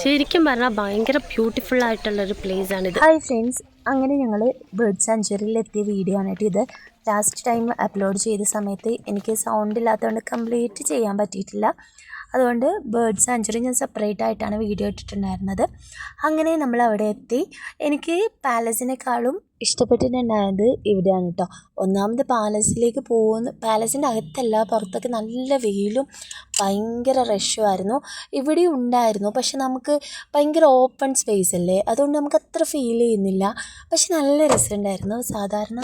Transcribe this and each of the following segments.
ശരിക്കും പറഞ്ഞാൽ ഭയങ്കര ബ്യൂട്ടിഫുൾ ആയിട്ടുള്ള ഒരു പ്ലേസ് ആണിത്. ഹായ് ഫ്രണ്ട്സ് അങ്ങനെ ഞങ്ങൾ ബേർഡ് സാഞ്ചുറിയിൽ എത്തിയ വീഡിയോ ആണ് ഇത് ലാസ്റ്റ് ടൈം അപ്ലോഡ് ചെയ്ത സമയത്ത് എനിക്ക് സൗണ്ട് ഇല്ലാത്തതുകൊണ്ട് കംപ്ലീറ്റ് ചെയ്യാൻ പറ്റിയിട്ടില്ല. അതുകൊണ്ട് ബേർഡ് സാഞ്ചുറി ഞാൻ സെപ്പറേറ്റ് ആയിട്ടാണ് വീഡിയോ ഇട്ടിട്ടുണ്ടായിരുന്നത്. അങ്ങനെ നമ്മൾ അവിടെ എത്തി. എനിക്ക് പാലസിനേക്കാളും ഇഷ്ടപ്പെട്ടിട്ടുണ്ടായത് ഇവിടെയാണ് കേട്ടോ ഒന്നാമത് പാലസിലേക്ക് പോകുന്ന പാലസിന്റെ അകത്തല്ല പുറത്തൊക്കെ നല്ല വെയിലും ഭയങ്കര റഷുമായിരുന്നു ഇവിടെ ഉണ്ടായിരുന്നു പക്ഷെ നമുക്ക് ഭയങ്കര ഓപ്പൺ സ്പേസ് അല്ലേ? അതുകൊണ്ട് നമുക്ക് അത്ര ഫീൽ ചെയ്യുന്നില്ല. പക്ഷെ നല്ല രസമുണ്ടായിരുന്നു. സാധാരണ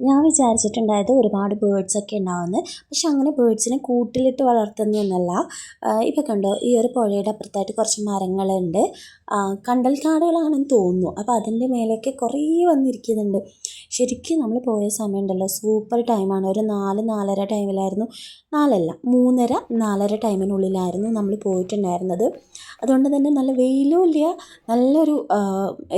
ഞാൻ വിചാരിച്ചിട്ടുണ്ടായത് ഒരുപാട് ബേർഡ്സ് ഒക്കെ ഉണ്ടാവുമെന്ന്. പക്ഷെ അങ്ങനെ ബേഡ്സിനെ കൂട്ടിലിട്ട് വളർത്തുന്നൊന്നല്ല ഇപ്പം കണ്ടോ ഈ ഒരു പുഴയുടെ അപ്പുറത്തായിട്ട് കുറച്ച് മരങ്ങളുണ്ട്. കണ്ടൽക്കാടുകളാണെന്ന് കണ്ടൽ തോന്നുന്നു. അപ്പോൾ അതിന്റെ മേലേക്ക് കുറേ വന്നിരിക്കുന്നുണ്ട്. ശരിക്കും നമ്മൾ പോയ സമയമുണ്ടല്ലോ സൂപ്പർ ടൈമാണ് ഒരു നാല് നാലര ടൈമിലായിരുന്നു നാലല്ല മൂന്നര നാലര ടൈമിനുള്ളിലായിരുന്നു നമ്മൾ പോയിട്ടുണ്ടായിരുന്നത്. അതുകൊണ്ട് തന്നെ നല്ല വെയിലും ഇല്ല. നല്ലൊരു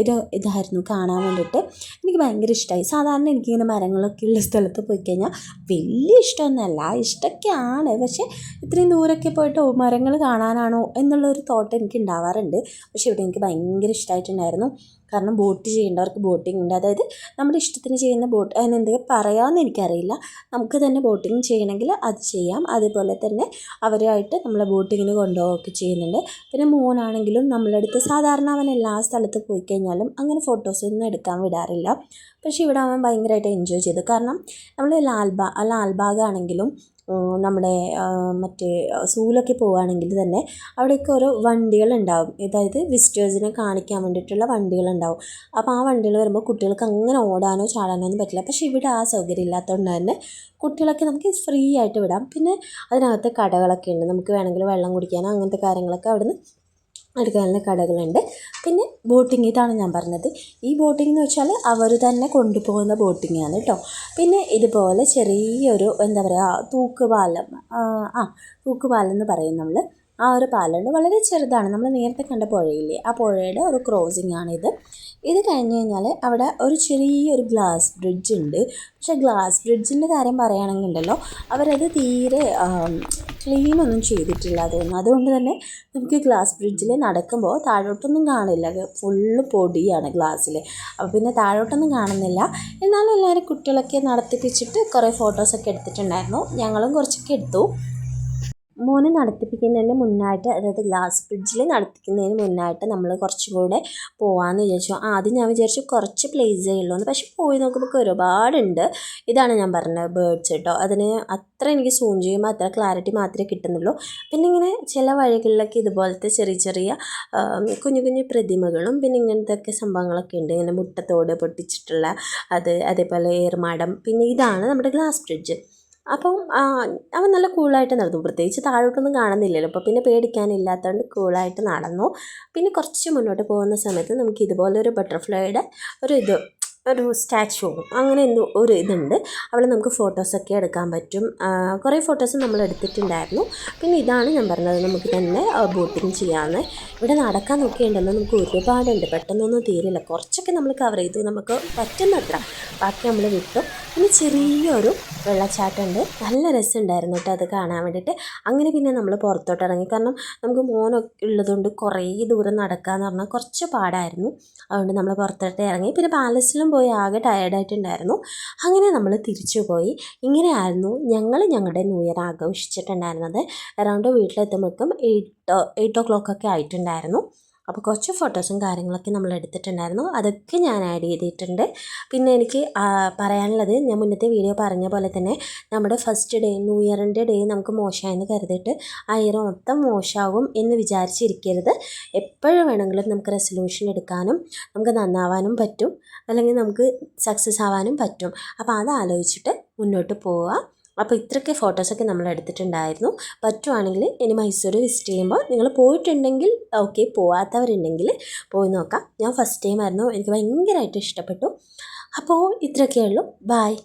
ഇത് ഇതായിരുന്നു കാണാൻ വേണ്ടിയിട്ട്. എനിക്ക് ഭയങ്കര ഇഷ്ടമായി സാധാരണ എനിക്കിങ്ങനെ മരങ്ങളൊക്കെ ഉള്ള സ്ഥലത്ത് പോയി കഴിഞ്ഞാൽ വലിയ ഇഷ്ടമൊന്നുമല്ല. ഇഷ്ടമൊക്കെയാണ്. പക്ഷേ ഇത്രയും ദൂരമൊക്കെ പോയിട്ട് മരങ്ങൾ കാണാനാണോ എന്നുള്ളൊരു തോട്ട് എനിക്ക് ഉണ്ടാവാറുണ്ട്. പക്ഷേ ഇവിടെ എനിക്ക് ഭയങ്കര ഇഷ്ടമായിട്ടുണ്ടായിരുന്നു. കാരണം ബോട്ട് ചെയ്യേണ്ടവർക്ക് ബോട്ടിംഗ് ഉണ്ട്. അതായത് നമ്മുടെ ഇഷ്ടത്തിന് ചെയ്യുന്ന ബോട്ട് അതിന് എന്തെങ്കിലും പറയാമെന്ന് എനിക്കറിയില്ല. നമുക്ക് തന്നെ ബോട്ടിംഗ് ചെയ്യണമെങ്കിൽ അത് ചെയ്യാം. അതുപോലെ തന്നെ അവരുമായിട്ട് നമ്മളെ ബോട്ടിങ്ങിന് കൊണ്ടുപോവുകയൊക്കെ ചെയ്യുന്നുണ്ട്. പിന്നെ മോനാണെങ്കിലും നമ്മളടുത്ത് സാധാരണ അവൻ എല്ലാ സ്ഥലത്ത് പോയി കഴിഞ്ഞാലും അങ്ങനെ ഫോട്ടോസൊന്നും എടുക്കാൻ വിടാറില്ല. പക്ഷേ ഇവിടെ അവൻ ഭയങ്കരമായിട്ട് എൻജോയ് ചെയ്തു. കാരണം നമ്മൾ ലാൽബാ ലാൽബാഗ് ആണെങ്കിലും നമ്മുടെ മറ്റേ സൂലൊക്കെ പോവുകയാണെങ്കിൽ തന്നെ അവിടെയൊക്കെ ഓരോ വണ്ടികളുണ്ടാവും. അതായത് വിസിറ്റേഴ്സിനെ കാണിക്കാൻ വേണ്ടിയിട്ടുള്ള വണ്ടികളുണ്ടാവും. അപ്പോൾ ആ വണ്ടികൾ വരുമ്പോൾ കുട്ടികൾക്ക് അങ്ങനെ ഓടാനോ ചാടാനോ ഒന്നും പറ്റില്ല. പക്ഷേ ഇവിടെ ആ സൗകര്യം ഇല്ലാത്തതുകൊണ്ട് തന്നെ കുട്ടികളൊക്കെ നമുക്ക് ഫ്രീ ആയിട്ട് വിടാം. പിന്നെ അതിനകത്ത് കടകളൊക്കെ ഉണ്ട്. നമുക്ക് വേണമെങ്കിൽ വെള്ളം കുടിക്കാനോ അങ്ങനത്തെ കാര്യങ്ങളൊക്കെ അവിടുന്ന് എടുക്കാനുള്ള കടകളുണ്ട്. പിന്നെ ബോട്ടിങ് ഇതാണ് ഞാൻ പറഞ്ഞത്. ഈ ബോട്ടിംഗ് എന്ന് വെച്ചാൽ അവർ തന്നെ കൊണ്ടുപോകുന്ന ബോട്ടിംഗ് ആണ് കേട്ടോ. പിന്നെ ഇതുപോലെ ചെറിയൊരു എന്താ പറയുക തൂക്കുപാലം ആ തൂക്കുപാലം എന്ന് പറയും നമ്മൾ ആ ഒരു പാലമുണ്ട് വളരെ ചെറുതാണ്. നമ്മൾ നേരത്തെ കണ്ട പുഴയില്ലേ? ആ പുഴയുടെ ഒരു ക്രോസിംഗ് ആണിത് ഇത്. കഴിഞ്ഞ് കഴിഞ്ഞാൽ അവിടെ ഒരു ചെറിയൊരു ഗ്ലാസ് ബ്രിഡ്ജ് ഉണ്ട്. പക്ഷേ ഗ്ലാസ് ബ്രിഡ്ജിന്റെ കാര്യം പറയുകയാണെങ്കിൽ ഉണ്ടല്ലോ അവരത് തീരെ ക്ലീൻ ഒന്നും ചെയ്തിട്ടില്ല തോന്നുന്നു അതുകൊണ്ട് തന്നെ നമുക്ക് ഗ്ലാസ് ബ്രിഡ്ജിൽ നടക്കുമ്പോൾ താഴോട്ടൊന്നും കാണില്ല. ഫുള്ള് പൊടിയാണ് ഗ്ലാസ്സിൽ അപ്പോൾ പിന്നെ താഴോട്ടൊന്നും കാണുന്നില്ല. എന്നാലും എല്ലാവരും കുട്ടികളൊക്കെ നടത്തിപ്പിച്ചിട്ട് കുറേ ഫോട്ടോസൊക്കെ എടുത്തിട്ടുണ്ടായിരുന്നു. ഞങ്ങളും കുറച്ചൊക്കെ എടുത്തു. മോനെ നടത്തിപ്പിക്കുന്നതിന് മുന്നായിട്ട് അതായത് ഗ്ലാസ് ബ്രിഡ്ജിൽ നടത്തിക്കുന്നതിന് മുന്നായിട്ട് നമ്മൾ കുറച്ചും കൂടെ പോകാമെന്ന് വിചാരിച്ചു. ആദ്യം ഞാൻ വിചാരിച്ചു കുറച്ച് പ്ലേസേ ഉള്ളൂ എന്ന് പക്ഷെ പോയി നോക്കുമ്പോൾ ഒരുപാടുണ്ട്. ഇതാണ് ഞാൻ പറഞ്ഞത് ബേർഡ്സ് കേട്ടോ അതിന് അത്ര എനിക്ക് സൂം ചെയ്യുമ്പോൾ അത്ര ക്ലാരിറ്റി മാത്രമേ കിട്ടുന്നുള്ളൂ. പിന്നെ ഇങ്ങനെ ചില വഴികളിലൊക്കെ ഇതുപോലത്തെ ചെറിയ ചെറിയ കുഞ്ഞു കുഞ്ഞു പ്രതിമകളും പിന്നെ ഇങ്ങനത്തെ ഒക്കെ സംഭവങ്ങളൊക്കെ ഉണ്ട്. ഇങ്ങനെ മുട്ടത്തോട് പൊട്ടിച്ചിട്ടുള്ള അത് അതേപോലെ ഏർമാടം പിന്നെ ഇതാണ് നമ്മുടെ ഗ്ലാസ് ബ്രിഡ്ജ് അപ്പം അവൻ നല്ല കൂളായിട്ട് നടന്നു. പ്രത്യേകിച്ച് താഴോട്ടൊന്നും കാണുന്നില്ലല്ലോ. അപ്പോൾ പിന്നെ പേടിക്കാനില്ലാത്തതുകൊണ്ട് കൂളായിട്ട് നടന്നു. പിന്നെ കുറച്ച് മുന്നോട്ട് പോകുന്ന സമയത്ത് നമുക്ക് ഇതുപോലെ ഒരു ബട്ടർഫ്ലൈയുടെ ഒരു ഇത് ഒരു സ്റ്റാച്ചു അങ്ങനെ എന്തോ ഒരു ഇതുണ്ട്. അവിടെ നമുക്ക് ഫോട്ടോസൊക്കെ എടുക്കാൻ പറ്റും. കുറേ ഫോട്ടോസ് നമ്മൾ എടുത്തിട്ടുണ്ടായിരുന്നു. പിന്നെ ഇതാണ് ഞാൻ പറഞ്ഞത് നമുക്ക് തന്നെ ബോട്ടിങ് ചെയ്യാമെന്ന് ഇവിടെ നടക്കാൻ നോക്കിയിട്ടുണ്ടെന്ന് നമുക്ക് ഒരുപാടുണ്ട്. പെട്ടെന്നൊന്നും തീരില്ല. കുറച്ചൊക്കെ നമ്മൾ കവർ ചെയ്തു. നമുക്ക് പറ്റുന്നത്ര. ബാക്കി നമ്മൾ വിട്ടു. പിന്നെ ചെറിയൊരു വെള്ളച്ചാട്ടമുണ്ട്. നല്ല രസമുണ്ടായിരുന്നു കേട്ടോ അത് കാണാൻ വേണ്ടിയിട്ട്. അങ്ങനെ പിന്നെ നമ്മൾ പുറത്തോട്ട് ഇറങ്ങി. കാരണം നമുക്ക് മോനൊക്കെ ഉള്ളതുകൊണ്ട് കുറേ ദൂരം നടക്കുക എന്ന് പറഞ്ഞാൽ കുറച്ച് പാടായിരുന്നു. അതുകൊണ്ട് നമ്മൾ പുറത്തോട്ട് ഇറങ്ങി. പിന്നെ പാലസിലും ആകെ ടയേർഡായിട്ടുണ്ടായിരുന്നു അങ്ങനെ നമ്മൾ തിരിച്ചു പോയി. ഇങ്ങനെയായിരുന്നു ഞങ്ങൾ ഞങ്ങളുടെ ന്യൂ ഇയർ ആഘോഷിച്ചിട്ടുണ്ടായിരുന്നത്. അറൗണ്ട് വീട്ടിലെത്തുമ്പോഴേക്കും എയ്റ്റ് എയ്റ്റ് ഓ ക്ലോക്കൊക്കെ ആയിട്ടുണ്ടായിരുന്നു. അപ്പോൾ കുറച്ച് ഫോട്ടോസും കാര്യങ്ങളൊക്കെ നമ്മൾ എടുത്തിട്ടുണ്ടായിരുന്നു. അതൊക്കെ ഞാൻ ആഡ് ചെയ്തിട്ടുണ്ട്. പിന്നെ എനിക്ക് പറയാനുള്ളത് ഞാൻ മുന്നത്തെ വീഡിയോ പറഞ്ഞ പോലെ തന്നെ നമ്മുടെ ഫസ്റ്റ് ഡേ ന്യൂ ഇയറിന്റെ ഡേ നമുക്ക് മോശമായെന്ന് കരുതിയിട്ട് ആ ഇയർ മൊത്തം മോശമാകും എന്ന് വിചാരിച്ചിരിക്കരുത്. എപ്പോഴും വേണമെങ്കിലും നമുക്ക് റെസൊല്യൂഷൻ എടുക്കാനും നമുക്ക് നന്നാവാനും പറ്റും. അല്ലെങ്കിൽ നമുക്ക് സക്സസ് ആവാനും പറ്റും. അപ്പോൾ അത് ആലോചിച്ചിട്ട് മുന്നോട്ട് പോവുക. അപ്പോൾ ഇത്രയൊക്കെ ഫോട്ടോസൊക്കെ നമ്മൾ എടുത്തിട്ടുണ്ടായിരുന്നു. പറ്റുവാണെങ്കിൽ ഇനി മൈസൂർ വിസിറ്റ് ചെയ്യുമ്പോൾ നിങ്ങൾ പോയിട്ടുണ്ടെങ്കിൽ ഓക്കെ പോവാത്തവരുണ്ടെങ്കിൽ പോയി നോക്കാം. ഞാൻ ഫസ്റ്റ് ടൈം ആയിരുന്നു. എനിക്ക് ഭയങ്കരമായിട്ട് ഇഷ്ടപ്പെട്ടു. അപ്പോൾ ഇത്രയൊക്കെ ഉള്ളൂ. ബായ്